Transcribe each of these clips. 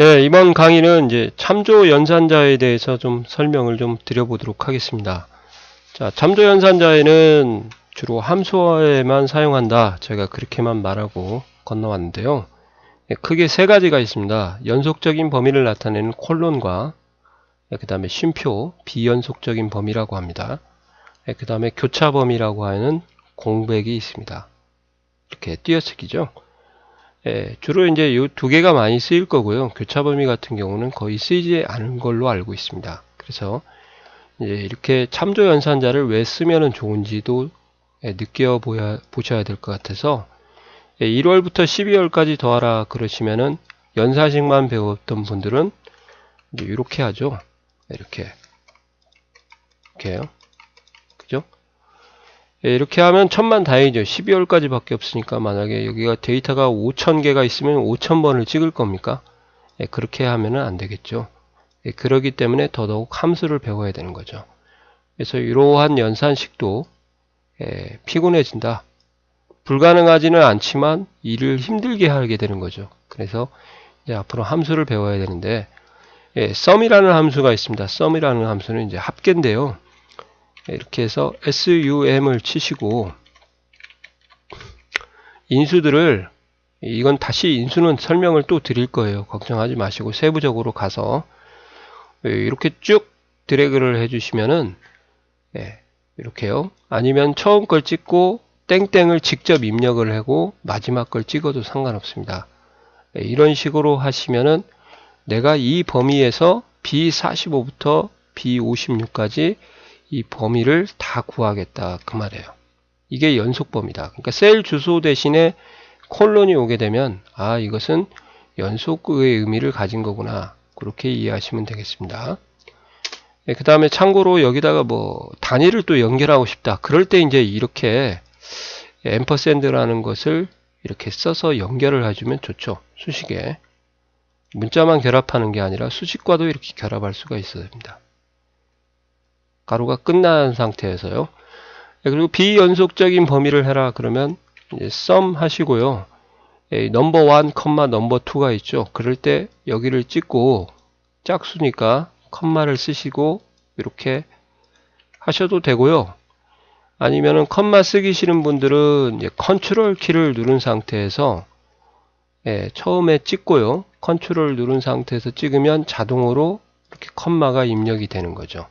예, 이번 강의는 이제 참조 연산자에 대해서 좀 설명을 좀 드려보도록 하겠습니다. 자, 참조 연산자에는 주로 함수어에만 사용한다. 제가 그렇게만 말하고 건너왔는데요. 예, 크게 세 가지가 있습니다. 연속적인 범위를 나타내는 콜론과 그 다음에 쉼표, 비연속적인 범위라고 합니다. 그 다음에 교차 범위라고 하는 공백이 있습니다. 이렇게 띄어쓰기죠. 예, 주로 이제 이 두 개가 많이 쓰일 거고요. 교차 범위 같은 경우는 거의 쓰이지 않은 걸로 알고 있습니다. 그래서 이제 이렇게 참조 연산자를 왜 쓰면 좋은지도 예, 느껴 보셔야 될 것 같아서 1월부터 예, 12월까지 더하라 그러시면은 연사식만 배웠던 분들은 이제 이렇게 하죠. 이렇게 이렇게요. 예, 이렇게 하면 천만 다행이죠. 12월까지 밖에 없으니까 만약에 여기가 데이터가 5천개가 있으면 5천번을 찍을 겁니까? 예, 그렇게 하면 안 되겠죠. 예, 그러기 때문에 더더욱 함수를 배워야 되는 거죠. 그래서 이러한 연산식도 예, 피곤해진다. 불가능하지는 않지만 일을 힘들게 하게 되는 거죠. 그래서 이제 앞으로 함수를 배워야 되는데 예, sum이라는 함수가 있습니다. sum이라는 함수는 이제 합계인데요. 이렇게 해서 sum을 치시고 인수들을 이건 다시 인수는 설명을 또 드릴 거예요. 걱정하지 마시고 세부적으로 가서 이렇게 쭉 드래그를 해주시면은 예, 이렇게요. 아니면 처음 걸 찍고 땡땡을 직접 입력을 하고 마지막 걸 찍어도 상관없습니다. 예, 이런 식으로 하시면은 내가 이 범위에서 B45부터 B56까지 이 범위를 다 구하겠다 그 말이에요. 이게 연속 범위다. 그러니까 셀 주소 대신에 콜론이 오게 되면 아 이것은 연속의 의미를 가진 거구나 그렇게 이해하시면 되겠습니다. 네, 그 다음에 참고로 여기다가 뭐 단위를 또 연결하고 싶다. 그럴 때 이제 이렇게 앰퍼샌드라는 것을 이렇게 써서 연결을 해주면 좋죠. 수식에. 문자만 결합하는 게 아니라 수식과도 이렇게 결합할 수가 있어야 됩니다. 가루가 끝난 상태에서요. 네, 그리고 비연속적인 범위를 해라 그러면 이제 sum 하시고요. 넘버 1, 컴마 넘버 2가 있죠. 그럴 때 여기를 찍고 짝수니까 컴마를 쓰시고 이렇게 하셔도 되고요. 아니면은 컴마 쓰기 싫은 분들은 이제 컨트롤 키를 누른 상태에서 예, 처음에 찍고요. 컨트롤 누른 상태에서 찍으면 자동으로 이렇게 컴마가 입력이 되는 거죠.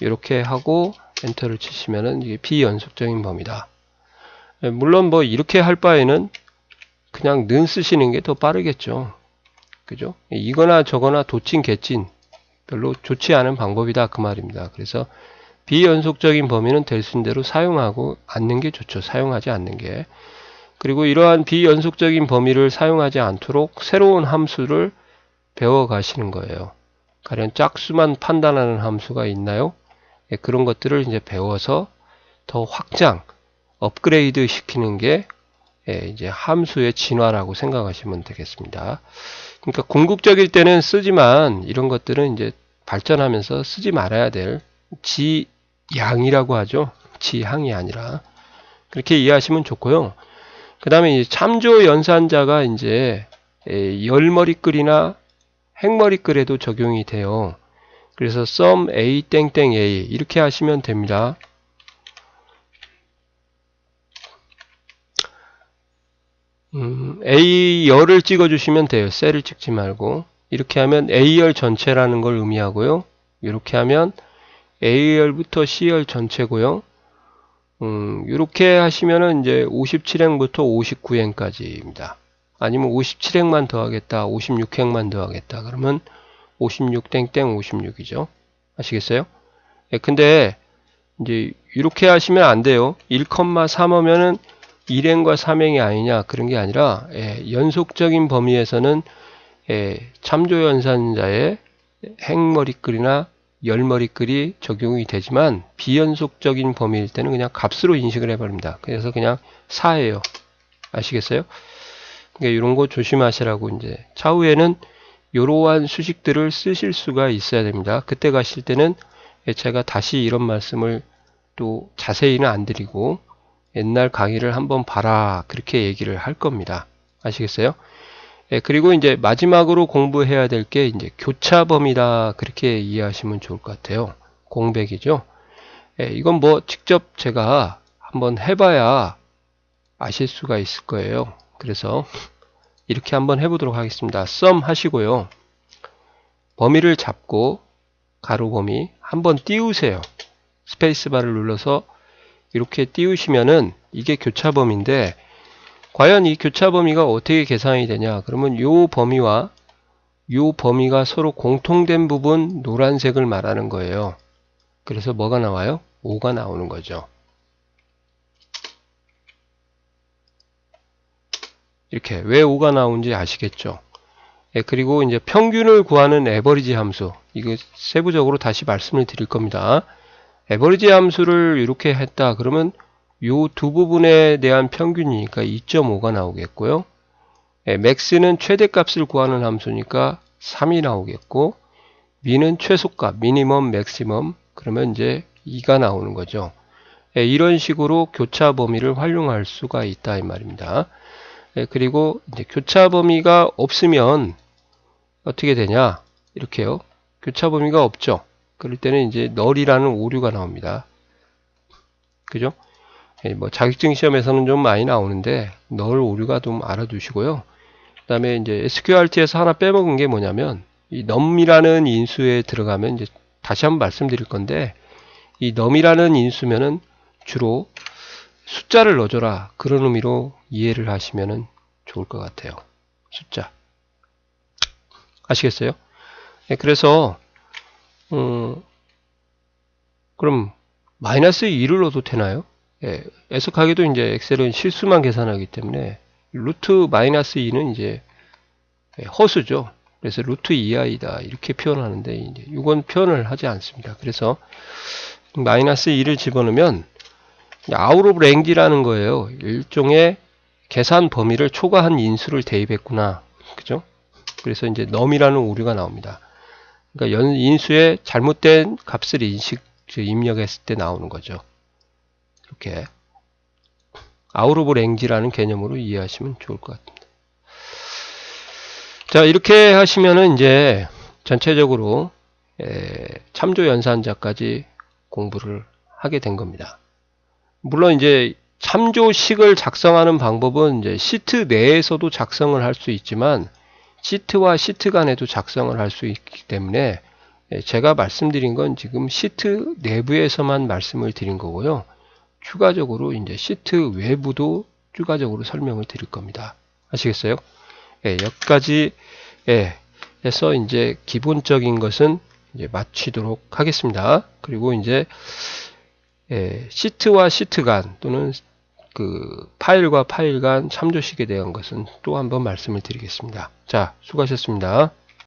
이렇게 하고 엔터를 치시면은 이게 비연속적인 범위다. 예, 물론 뭐 이렇게 할 바에는 그냥 는 쓰시는 게 더 빠르겠죠. 그죠? 이거나 저거나 도친 개친 별로 좋지 않은 방법이다 그 말입니다. 그래서 비연속적인 범위는 될수 있는 대로 사용하고 않는 게 좋죠. 사용하지 않는 게. 그리고 이러한 비연속적인 범위를 사용하지 않도록 새로운 함수를 배워 가시는 거예요. 가령 짝수만 판단하는 함수가 있나요? 예, 그런 것들을 이제 배워서 더 확장, 업그레이드 시키는 게 예, 이제 함수의 진화라고 생각하시면 되겠습니다. 그러니까 궁극적일 때는 쓰지만 이런 것들은 이제 발전하면서 쓰지 말아야 될 지양이라고 하죠. 지향이 아니라 그렇게 이해하시면 좋고요. 그 다음에 참조 연산자가 이제 열머리글이나 행머리글에도 적용이 돼요. 그래서 sum a 땡땡 a 이렇게 하시면 됩니다. 음, A열을 찍어주시면 돼요. 셀을 찍지 말고. 이렇게 하면 A열 전체라는 걸 의미하고요. 이렇게 하면 A열부터 C열 전체고요. 음, 이렇게 하시면은 이제 57행부터 59행까지입니다. 아니면 57행만 더하겠다, 56행만 더하겠다. 그러면 56땡땡 56이죠. 아시겠어요? 예, 근데 이제 이렇게 하시면 안 돼요. 1,3하면은 1행과 3행이 아니냐 그런 게 아니라 예, 연속적인 범위에서는 예, 참조연산자의 행머리글이나 열머리글이 적용이 되지만 비연속적인 범위일 때는 그냥 값으로 인식을 해버립니다. 그래서 그냥 4예요. 아시겠어요? 그러니까 이런 거 조심하시라고 이제 차후에는 이러한 수식들을 쓰실 수가 있어야 됩니다. 그때 가실 때는 예, 제가 다시 이런 말씀을 또 자세히는 안 드리고 옛날 강의를 한번 봐라 그렇게 얘기를 할 겁니다. 아시겠어요? 예, 그리고 이제 마지막으로 공부해야 될 게 이제 교차범위다 그렇게 이해하시면 좋을 것 같아요. 공백이죠. 예, 이건 뭐 직접 제가 한번 해봐야 아실 수가 있을 거예요. 그래서 이렇게 한번 해보도록 하겠습니다. 썸 하시고요. 범위를 잡고 가로 범위 한번 띄우세요. 스페이스바를 눌러서 이렇게 띄우시면은 이게 교차 범위인데 과연 이 교차 범위가 어떻게 계산이 되냐 그러면 요 범위와 요 범위가 서로 공통된 부분 노란색을 말하는 거예요. 그래서 뭐가 나와요? 5가 나오는 거죠. 이렇게 왜 5가 나온지 아시겠죠? 예, 그리고 이제 평균을 구하는 에버리지 함수 이거 세부적으로 다시 말씀을 드릴 겁니다. 에버리지 함수를 이렇게 했다 그러면 요 두 부분에 대한 평균이니까 2.5가 나오겠고요. 예, 맥스는 최대값을 구하는 함수니까 3이 나오겠고 미는 최소값 미니멈 맥시멈 그러면 이제 2가 나오는 거죠. 예, 이런 식으로 교차 범위를 활용할 수가 있다 이 말입니다. 예, 그리고 이제 교차 범위가 없으면 어떻게 되냐 이렇게요. 교차 범위가 없죠. 그럴 때는 이제 널이라는 오류가 나옵니다. 그죠? 예, 뭐 자격증 시험에서는 좀 많이 나오는데 널 오류가 좀 알아두시고요. 그 다음에 이제 SQRT에서 하나 빼먹은 게 뭐냐면 이 num이라는 인수에 들어가면 이제 다시 한번 말씀드릴 건데 이 num이라는 인수면은 주로 숫자를 넣어줘라 그런 의미로 이해를 하시면 좋을 것 같아요. 숫자 아시겠어요? 네, 그래서 음, 그럼 마이너스 2를 넣어도 되나요? 예, 애석하게도 이제 엑셀은 실수만 계산하기 때문에 루트 마이너스 2는 이제 예, 허수죠. 그래서 루트 2i다 이렇게 표현하는데 이제 이건 표현을 하지 않습니다. 그래서 마이너스 2를 집어넣으면 아웃 오브 랭지라는 거예요. 일종의 계산 범위를 초과한 인수를 대입했구나. 그죠? 그래서 이제 넘이라는 오류가 나옵니다. 그러니까 연 인수의 잘못된 값을 인식 입력했을 때 나오는 거죠. 이렇게 아웃 오브 랭지라는 개념으로 이해하시면 좋을 것 같습니다. 자 이렇게 하시면은 이제 전체적으로 참조 연산자까지 공부를 하게 된 겁니다. 물론 이제 참조식을 작성하는 방법은 이제 시트 내에서도 작성을 할 수 있지만 시트와 시트 간에도 작성을 할 수 있기 때문에 제가 말씀드린 건 지금 시트 내부에서만 말씀을 드린 거고요. 추가적으로 이제 시트 외부도 추가적으로 설명을 드릴 겁니다. 아시겠어요? 예, 여기까지 예, 해서 이제 기본적인 것은 이제 마치도록 하겠습니다. 그리고 이제 예, 시트와 시트 간 또는 그 파일과 파일 간 참조식에 대한 것은 또 한번 말씀을 드리겠습니다. 자, 수고하셨습니다.